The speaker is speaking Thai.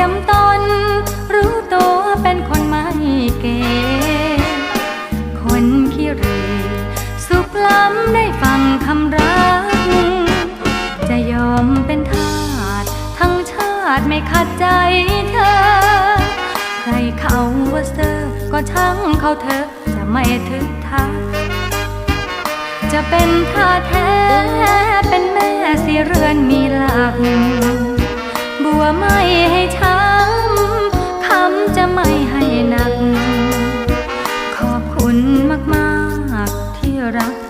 ยมตน รู้ตัวเป็นคนไม่เก่งคนขี้เรสุขล้ำได้ฟังคำรัก จะยอมเป็นทาสทั้งชาติไม่ขัดใจเธอ ใครเขาว่าเธอก็ช่างเขาเธอจะไม่ถึงทักจะเป็นท่าแท้เป็นแม่ รัก